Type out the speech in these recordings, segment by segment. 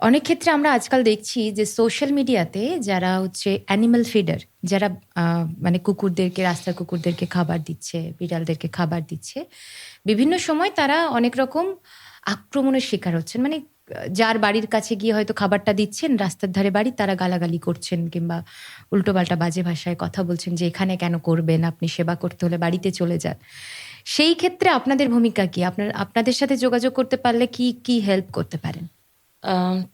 অনেক ক্ষেত্রে আমরা আজকাল দেখছি যে সোশ্যাল মিডিয়াতে যারা হচ্ছে অ্যানিমাল ফিডার যারা মানে কুকুরদেরকে, রাস্তার কুকুরদেরকে খাবার দিচ্ছে, বিড়ালদেরকে খাবার দিচ্ছে, বিভিন্ন সময় তারা অনেক রকম আক্রমণের শিকার হচ্ছেন। মানে যার বাড়ির কাছে গিয়ে হয়তো খাবারটা দিচ্ছেন, রাস্তার ধারে বাড়ি, তারা গালাগালি করছেন কিংবা উল্টোপাল্টা বাজে ভাষায় কথা বলছেন যে, এখানে কেন করবেন? আপনি সেবা করতে হলে বাড়িতে চলে যান। সেই ক্ষেত্রে আপনাদের ভূমিকা কি? আপনার, আপনাদের সাথে যোগাযোগ করতে পারলে কি কি হেল্প করতে পারেন?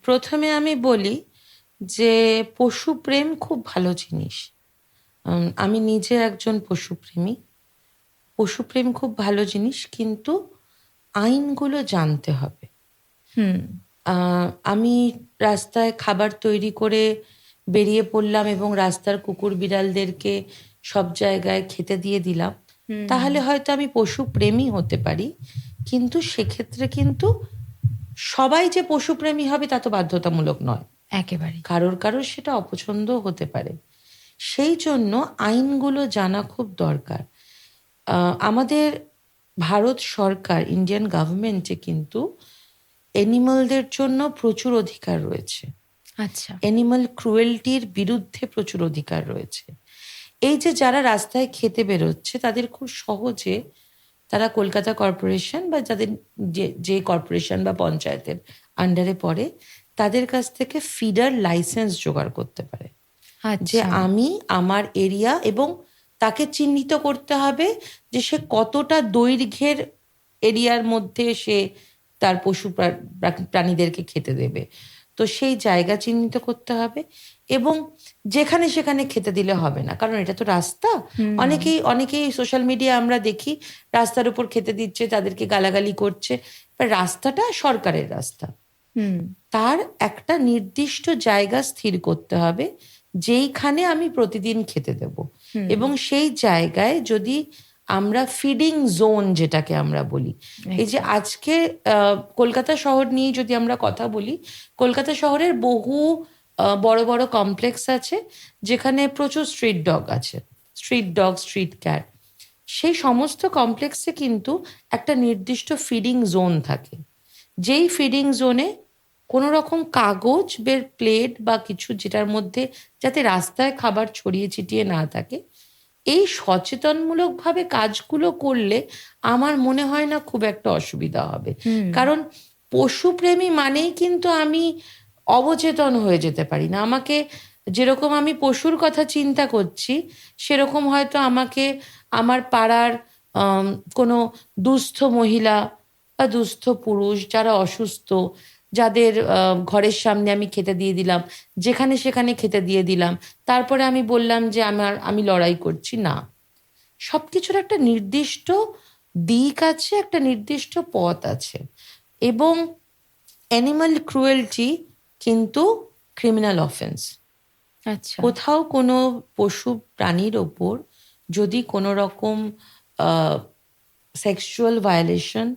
প্রথমে আমি বলি যে পশুপ্রেম খুব ভালো জিনিস। আমি নিজে একজন পশুপ্রেমী পশুপ্রেম খুব ভালো জিনিস কিন্তু আইনগুলো জানতে হবে। হুম। আমি রাস্তায় খাবার তৈরি করে বেরিয়ে পড়লাম এবং রাস্তার কুকুর বিড়ালদেরকে সব জায়গায় খেতে দিয়ে দিলাম। তাহলে হয়তো আমি পশু প্রেমী হতে পারি কিন্তু সেক্ষেত্রে কিন্তু সবাই যে পশুপ্রেমী হবে তা তো বাধ্যতামূলক নয়। একেবারে কারোর কারোর সেটা অপছন্দ হতে পারে। সেই জন্য আইনগুলো জানা খুব দরকার। আমাদের ভারত সরকার ইন্ডিয়ান গভর্নমেন্টে কিন্তু অ্যানিমালদের জন্য প্রচুর অধিকার রয়েছে। আচ্ছা। অ্যানিমাল ক্রুয়েলটির বিরুদ্ধে প্রচুর অধিকার রয়েছে। এই যে যারা রাস্তায় খেতে বেরোচ্ছে তাদের খুব সহজে তারা কলকাতা কর্পোরেশন বা যাদের যে যে কর্পোরেশন বা পঞ্চায়েতের আন্ডারে পড়ে তাদের কাছ থেকে ফিডার লাইসেন্স জোগাড় করতে পারে। যে আচ্ছা। আমি আমার এরিয়া এবং তাকে চিহ্নিত করতে হবে যে সে কতটা দৈর্ঘ্যের এরিয়ার মধ্যে সে তার পশু প্রা- প্রা- প্রাণীদেরকে খেতে দেবে। তো সেই জায়গা চিহ্নিত করতে হবে এবং যেখানে সেখানে খেতে দিলে হবে না। কারণ এটা তো রাস্তা। অনেকেই অনেকেই সোশ্যাল মিডিয়া আমরা দেখি রাস্তার উপর খেতে দিচ্ছে তাদেরকে গালাগালি করছে। রাস্তাটা সরকারের রাস্তা। হুম। তার একটা নির্দিষ্ট জায়গা স্থির করতে হবে যেইখানে আমি প্রতিদিন খেতে দেব। এবং সেই জায়গায় যদি আমরা ফিডিং জোন যেটাকে আমরা বলি। এই যে আজকে কলকাতা শহর নিয়ে যদি আমরা কথা বলি কলকাতা শহরের বহু বড় বড় কমপ্লেক্স আছে যেখানে প্রচুর স্ট্রিট ডগ আছে স্ট্রিট ডগ স্ট্রিট ক্যাট সেই সমস্ত কমপ্লেক্সে কিন্তু একটা নির্দিষ্ট ফিডিং জোন থাকে। যেই ফিডিং জোনে কোনো রকম কাগজ বের প্লেট বা কিছু যেটার মধ্যে যাতে রাস্তায় খাবার ছড়িয়ে ছিটিয়ে না থাকে এই সচেতনমূলকভাবে কাজগুলো করলে আমার মনে হয় না খুব একটা অসুবিধা হবে। কারণ পশুপ্রেমী মানেই কিন্তু আমি অবচেতন হয়ে যেতে পারি না। আমাকে যেরকম আমি পশুর কথা চিন্তা করছি সেরকম হয়তো আমাকে আমার পাড়ার কোনো দুস্থ মহিলা বা দুস্থ পুরুষ যারা অসুস্থ যাদের ঘরের সামনে আমি খেতে দিয়ে দিলাম যেখানে সেখানে খেতে দিয়ে দিলাম তারপরে আমি বললাম যে আমার আমি লড়াই করছি না। সব কিছুর একটা নির্দিষ্ট দিক আছে একটা নির্দিষ্ট পথ আছে। এবং অ্যানিমাল ক্রুয়েলটি কিন্তু ক্রিমিনাল অফেন্স আচ্ছা। কোথাও কোনো পশু প্রাণীর ওপর যদি কোনো রকম সেক্সুয়াল ভায়োলেশন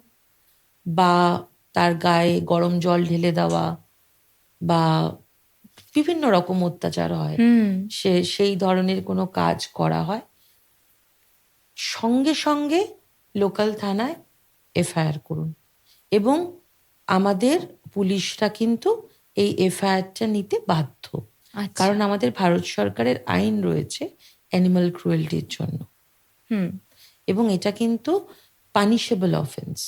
বা তার গায়ে গরম জল ঢেলে দেওয়া বা বিভিন্ন রকম অত্যাচার হয়। সে সেই ধরনের কোনো কাজ করা হয়। সঙ্গে সঙ্গে লোকাল থানায় এফআইআর করুন। এবং আমাদের পুলিশরা কিন্তু এই এফআইআরটা নিতে বাধ্য। আচ্ছা। কারণ আমাদের ভারত সরকারের আইন রয়েছে অ্যানিমাল ক্রুয়েলটির জন্য। হুম। এবং এটা কিন্তু পানিশেবল অফেন্স।